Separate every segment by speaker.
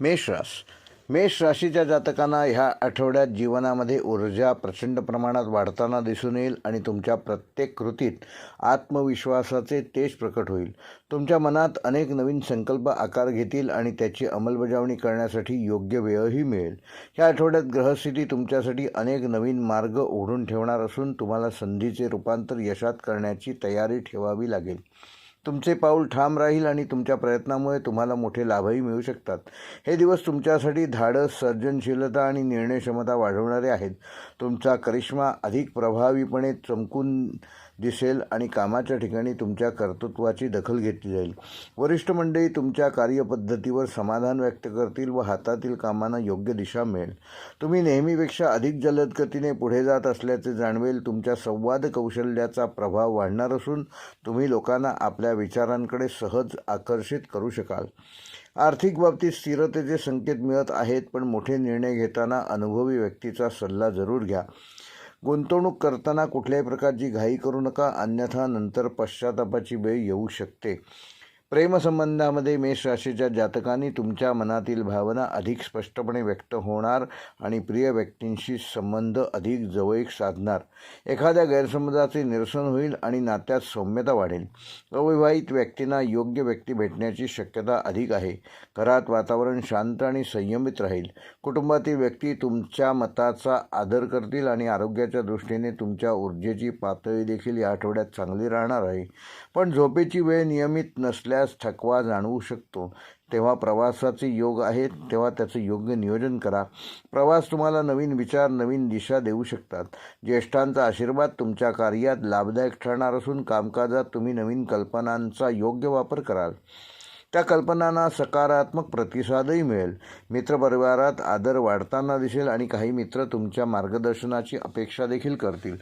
Speaker 1: मेषरास. मेष राशीच्या जातकांना ह्या आठवड्यात जीवनामध्ये ऊर्जा प्रचंड प्रमाणात वाढताना दिसून येईल आणि तुमच्या प्रत्येक कृतीत आत्मविश्वासाचे तेज प्रकट होईल. तुमच्या मनात अनेक नवीन संकल्प आकार घेतील आणि त्याची अंमलबजावणी करण्यासाठी योग्य वेळही मिळेल. ह्या आठवड्यात ग्रहस्थिती तुमच्यासाठी अनेक नवीन मार्ग ओढून ठेवणार असून तुम्हाला संधीचे रूपांतर यशात करण्याची तयारी ठेवावी लागेल. तुमचे पाऊल ठाम राहील आणि तुमच्या प्रयत्नामुळे तुम्हाला मोठे लाभही मिळू शकतात. हे दिवस तुमच्यासाठी धाडस सर्जनशीलता आणि निर्णय क्षमता वाढवणारे आहेत. तुमचा करिश्मा अधिक प्रभावीपणे चमकून दिसेल आणि कामाच्या ठिकाणी तुमच्या कर्तृत्वाची दखल घेतली जाईल. वरिष्ठ मंडळी तुमच्या कार्यपद्धतीवर समाधान व्यक्त करतील व हातातील कामांना योग्य दिशा मिळेल. तुम्ही नेहमीपेक्षा अधिक जलद गतीने पुढे जात असल्याचे जाणवेल. तुमच्या संवाद कौशल्याचा प्रभाव वाढणार असून तुम्ही लोकांना आपल्या विचारांकडे सहज आकर्षित करू शकाल. आर्थिक बाबतीत स्थिरतेचे संकेत मिळत आहेत पण मोठे निर्णय घेताना अनुभवी व्यक्तीचा सल्ला जरूर घ्या. गुंतवणूक करताना कुठल्याही प्रकारची घाई करू नका अन्यथा नंतर पश्चातापाची वेळ येऊ शकते. प्रेमसंबंधामध्ये मेष राशीच्या जातकांनी तुमच्या मनातील भावना अधिक स्पष्टपणे व्यक्त होणार आणि प्रिय व्यक्तींशी संबंध अधिक जवळीक साधणार. एखाद्या गैरसमजाचे निरसन होईल आणि नात्यात सौम्यता वाढेल. अविवाहित व्यक्तींना योग्य व्यक्ती भेटण्याची शक्यता अधिक आहे. घरात वातावरण शांत आणि संयमित राहील. कुटुंबातील व्यक्ती तुमच्या मताचा आदर करतील आणि आरोग्याच्या दृष्टीने तुमच्या ऊर्जेची पातळी देखील या आठवड्यात चांगली राहणार आहे. पण झोपेची वेळ नियमित नसल्या नसल्यास थकवा जाणवू शकतो. तेव्हा प्रवासाचे योग आहेत तेव्हा त्याचं योग्य नियोजन करा. प्रवास तुम्हाला नवीन विचार नवीन दिशा देऊ शकतात. ज्येष्ठांचा आशीर्वाद तुमच्या कार्यात लाभदायक ठरणार असून कामकाजात तुम्ही नवीन कल्पनांचा योग्य वापर कराल. त्या कल्पनांना सकारात्मक प्रतिसादही मिळेल. मित्रपरिवारात आदर वाढताना दिसेल आणि काही मित्र तुमच्या मार्गदर्शनाची अपेक्षा देखील करतील.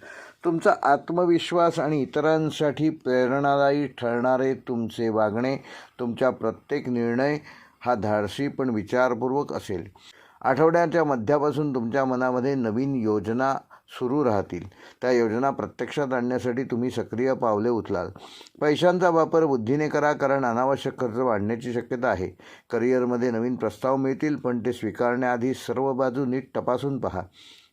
Speaker 1: तुमचा आत्मविश्वास आणि इतरांसाठी प्रेरणादायी ठरणारे तुमचे वागणे तुमच्या प्रत्येक निर्णय हा धाडसी पण विचारपूर्वक असेल. आठवड्याच्या मध्यापासून तुमच्या मनामध्ये नवीन योजना सुरू राहतील. त्या योजना प्रत्यक्षात आणण्यासाठी तुम्ही सक्रिय पावले उचलाल. पैशांचा वापर बुद्धीने करा कारण अनावश्यक खर्च वाढण्याची शक्यता आहे. करिअरमध्ये नवीन प्रस्ताव मिळतील पण ते स्वीकारण्याआधी सर्व बाजू नीट तपासून पहा.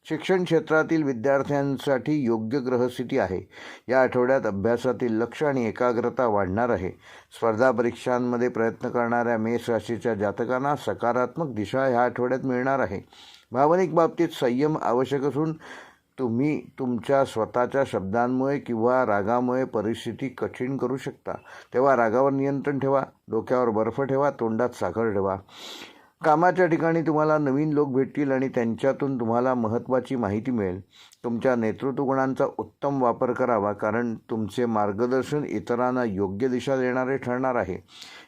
Speaker 1: शिक्षण क्षेत्रातील विद्यार्थ्यांसाठी योग्य ग्रहस्थिती आहे. या आठवड्यात अभ्यासातील लक्ष आणि एकाग्रता वाढणार आहे. स्पर्धा परीक्षांमध्ये प्रयत्न करणाऱ्या मेष राशीच्या जातकांना सकारात्मक दिशा ह्या आठवड्यात मिळणार आहे. भावनिक बाबतीत संयम आवश्यक असून तुम्ही तुमच्या स्वतःच्या शब्दांमुळे किंवा रागामुळे परिस्थिती कठीण करू शकता. तेव्हा रागावर नियंत्रण ठेवा डोक्यावर बर्फ ठेवा तोंडात साखर ठेवा. कामाच्या ठिकाणी तुम्हाला नवीन लोक भेटतील आणि त्यांच्यातून तुम्हाला महत्त्वाची माहिती मिळेल. तुमच्या नेतृत्व गुणांचा उत्तम वापर करावा कारण तुमचे मार्गदर्शन इतरांना योग्य दिशा देणारे ठरणार आहे.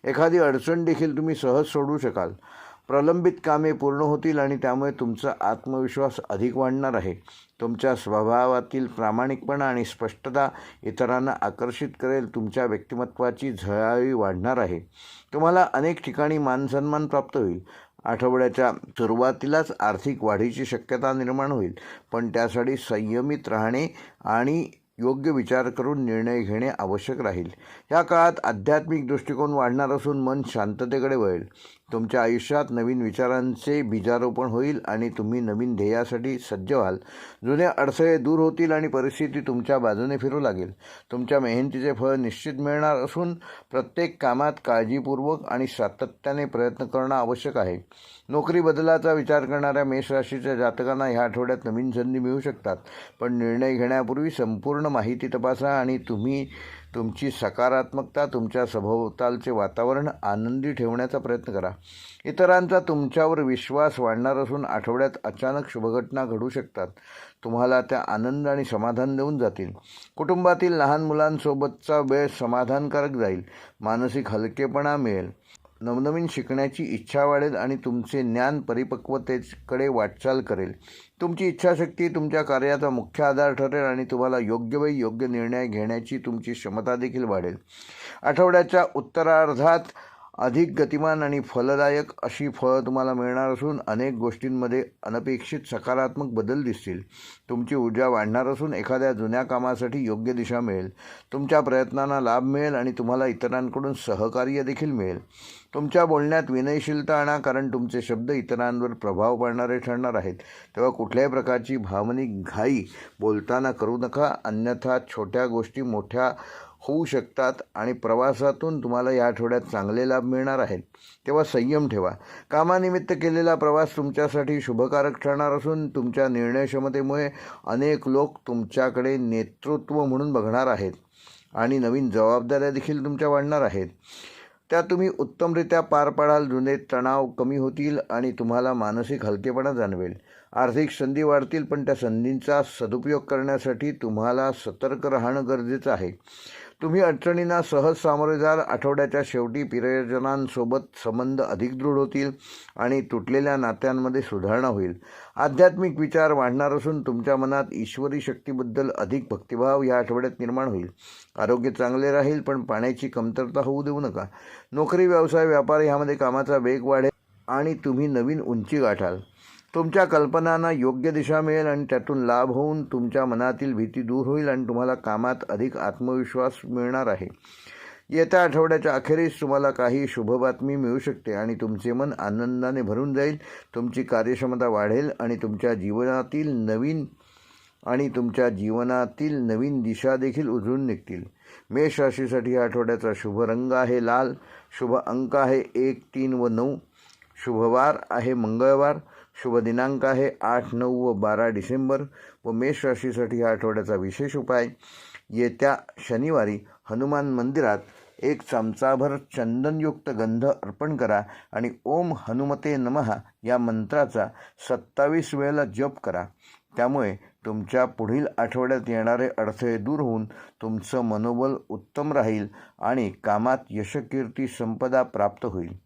Speaker 1: एखादी अडचण देखील तुम्ही सहज सोडवू शकाल. प्रलंबित कामे पूर्ण होतील आणि त्यामुळे तुमचा आत्मविश्वास अधिक वाढणार आहे. तुमच्या स्वभावातील प्रामाणिकपणा आणि स्पष्टता इतरांना आकर्षित करेल तुमच्या व्यक्तिमत्वाची झळाळी वाढणार आहे. तुम्हाला अनेक ठिकाणी मानसन्मान प्राप्त होईल. आठवड्याच्या सुरुवातीलाच आर्थिक वाढीची शक्यता निर्माण होईल. पण त्यासाठी संयमित राहणे आणि योग्य विचार करून निर्णय घेणे आवश्यक राहील. या काळात आध्यात्मिक दृष्टिकोन वाढणार असून मन शांततेकडे वळेल. तुमच्या आयुष्यात नवीन विचारांचे बीजारोपण होईल आणि तुम्ही नवीन ध्येयासाठी सज्ज व्हाल. जुने अडथळे दूर होतील आणि परिस्थिती तुमच्या बाजूने फिरू लागेल. तुमच्या मेहनतीचे फळ निश्चित मिळणार असून प्रत्येक कामात काळजीपूर्वक आणि सातत्याने प्रयत्न करणं आवश्यक आहे. नोकरी बदलाचा विचार करणाऱ्या मेष राशीच्या जातकांना ह्या आठवड्यात नवीन संधी मिळू शकतात. पण निर्णय घेण्यापूर्वी संपूर्ण माहिती तपासा आणि तुम्ही तुमची सकारात्मकता तुमच्या सभोवतालचे वातावरण आनंदी ठेवण्याचा प्रयत्न करा. इतरांचा तुमच्यावर विश्वास वाढणार असून आठवड्यात अचानक शुभघटना घडू शकतात. तुम्हाला त्या आनंद आणि समाधान देऊन जातील. कुटुंबातील लहान मुलांसोबतचा वेळ समाधानकारक जाईल. मानसिक हलकेपणा मिळेल. नवनवीन शिकण्याची इच्छा वाढेल आणि तुमचे ज्ञान परिपक्वतेकडे वाटचाल करेल. तुमची इच्छाशक्ती तुमच्या कार्याचा मुख्य आधार ठरेल आणि तुम्हाला योग्य वेळी योग्य निर्णय घेण्याची तुमची क्षमता देखील वाढेल. आठवड्याच्या उत्तरार्धात अधिक गतिमान आणि फलदायक अशी फळं तुम्हाला मिळणार असून अनेक गोष्टींमध्ये अनपेक्षित सकारात्मक बदल दिसतील. तुमची ऊर्जा वाढणार असून एखाद्या जुन्या कामासाठी योग्य दिशा मिळेल. तुमच्या प्रयत्नांना लाभ मिळेल आणि तुम्हाला इतरांकडून सहकार्य देखील मिळेल. तुमच्या बोलण्यात विनयशीलता आणा कारण तुमचे शब्द इतरांवर प्रभाव पाडणारे ठरणार आहेत. तेव्हा कुठल्याही प्रकारची भावनिक घाई बोलताना करू नका. अन्यथा छोट्या गोष्टी मोठ्या होऊ शकतात आणि प्रवासातून तुम्हाला या आठवड्यात चांगले लाभ मिळणार आहेत. तेव्हा संयम ठेवा. कामानिमित्त केलेला प्रवास तुमच्यासाठी शुभकारक ठरणार असून तुमच्या निर्णयक्षमतेमुळे अनेक लोक तुमच्याकडे नेतृत्व म्हणून बघणार आहेत आणि नवीन जबाबदाऱ्या देखील तुमच्या वाढणार आहेत. त्या तुम्ही उत्तमरित्या पार पाडाल जुने तणाव कमी होतील आणि तुम्हाला मानसिक हलकेपणा जाणवेल. आर्थिक संधी वाढतील पण त्या संधींचा सदुपयोग करण्यासाठी तुम्हाला सतर्क राहणं गरजेचं आहे. तुम्ही अडचणींना सहज सामोरे जाल. आठवड्याच्या शेवटी प्रियजनांसोबत संबंध अधिक दृढ होतील आणि तुटलेल्या नात्यांमध्ये सुधारणा होईल. आध्यात्मिक विचार वाढणार असून तुमच्या मनात ईश्वरी शक्तीबद्दल अधिक भक्तिभाव या आठवड्यात निर्माण होईल. आरोग्य चांगले राहील पण पाण्याची कमतरता होऊ देऊ नका. नोकरी व्यवसाय व्यापार ह्यामध्ये कामाचा वेग वाढेल आणि तुम्ही नवीन उंची गाठाल. तुमच्या कल्पनांना योग्य दिशा मिळेल आणि त्यातून लाभ होऊन तुमच्या मनातील भीती दूर होईल आणि तुम्हाला कामात अधिक आत्मविश्वास मिळणार आहे. येत्या आठवड्याच्या अखेरीस तुम्हाला काही शुभ बातमी मिळू शकते आणि तुमचे मन आनंदाने भरून जाईल. तुमची कार्यक्षमता वाढेल आणि तुमच्या जीवनातील नवीन आणि तुमच्या जीवनातील नवीन दिशा देखील उजळून निघतील. मेष राशीसाठी या आठवड्याचा शुभ रंग आहे लाल शुभ अंक आहे एक तीन व नऊ. शुभवार आहे मंगळवार. शुभ दिनांक आहे आठ नऊ व बारा डिसेंबर व मेष राशीसाठी या आठवड्याचा विशेष उपाय. येत्या शनिवारी हनुमान मंदिरात एक चमचाभर चंदनयुक्त गंध अर्पण करा आणि ओम हनुमते नमहा या मंत्राचा सत्तावीस वेळेला जप करा. त्यामुळे तुमच्या पुढील आठवड्यात येणारे अडथळे दूर होऊन तुमचं मनोबल उत्तम राहील आणि कामात यशकीर्ती संपदा प्राप्त होईल.